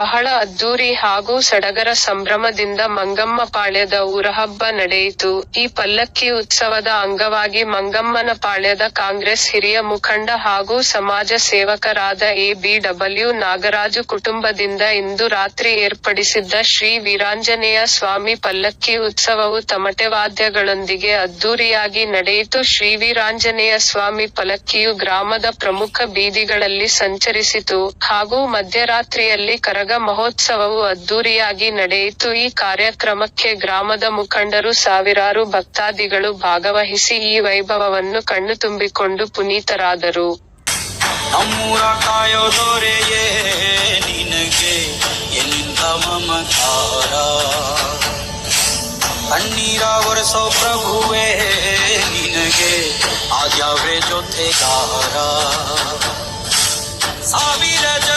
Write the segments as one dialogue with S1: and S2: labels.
S1: ಬಹಳ ಅದ್ದೂರಿ ಹಾಗೂ ಸಡಗರ ಸಂಭ್ರಮದಿಂದ ಮಂಗಮ್ಮ ಪಾಳ್ಯದ ಊರಹಬ್ಬ ನಡೆಯಿತು. ಈ ಪಲ್ಲಕ್ಕಿ ಉತ್ಸವದ ಅಂಗವಾಗಿ ಮಂಗಮ್ಮನ ಪಾಳ್ಯದ ಕಾಂಗ್ರೆಸ್ ಹಿರಿಯ ಮುಖಂಡ ಹಾಗೂ ಸಮಾಜ ಸೇವಕರಾದ ಎ ಬಿ ನಾಗರಾಜು ಕುಟುಂಬದಿಂದ ಇಂದು ರಾತ್ರಿ ಏರ್ಪಡಿಸಿದ್ದ ಶ್ರೀ ವೀರಾಂಜನೇಯ ಸ್ವಾಮಿ ಪಲ್ಲಕ್ಕಿ ಉತ್ಸವವು ತಮಟೆ ವಾದ್ಯಗಳೊಂದಿಗೆ ಅದ್ದೂರಿಯಾಗಿ ನಡೆಯಿತು. ಶ್ರೀ ವೀರಾಂಜನೇಯ ಸ್ವಾಮಿ ಪಲ್ಲಕ್ಕಿಯು ಗ್ರಾಮದ ಪ್ರಮುಖ ಬೀದಿಗಳಲ್ಲಿ ಸಂಚರಿಸಿತು ಹಾಗೂ ಮಧ್ಯರಾತ್ರಿಯಲ್ಲಿ ಕರಗ ಮಹೋತ್ಸವವು ಅದ್ದೂರಿಯಾಗಿ ನಡೆಯಿತು. ಈ ಕಾರ್ಯಕ್ರಮಕ್ಕೆ ಗ್ರಾಮದ ಮುಖಂಡರು ಸಾವಿರಾರು ಭಕ್ತಾದಿಗಳು ಭಾಗವಹಿಸಿ ಈ ವೈಭವವನ್ನು ಕಣ್ಣು ತುಂಬಿಕೊಂಡು ಪುನೀತರಾದರು.
S2: ಕಣ್ಣೀರ ಒರೆಸೋ ಪ್ರಭುವೇ ನಿನಗೆ ಜೊತೆಗಾರ. ಸಾವಿರ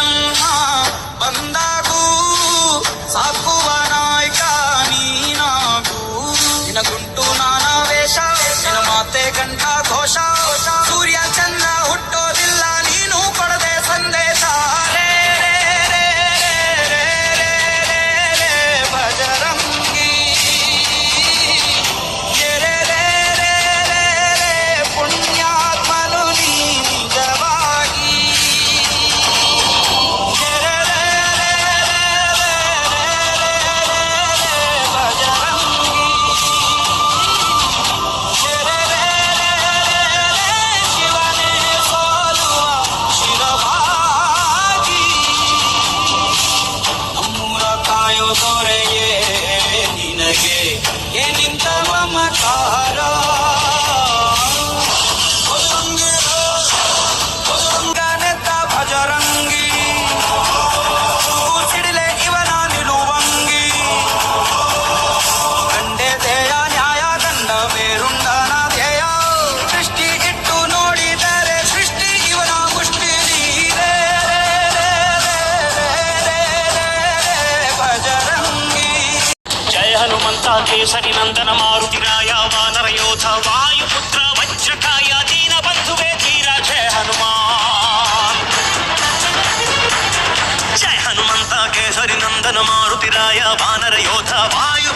S3: హనుమంతా కేసరి నందన మారుతిరాయ వానర యోధ వాయుపుత్ర వజ్రకాయ దీన బంధువే తీరా జయ హనుమా జయ హనుమంతా కేసరి నందన మారుతిరాయ వానర యోధ వాయు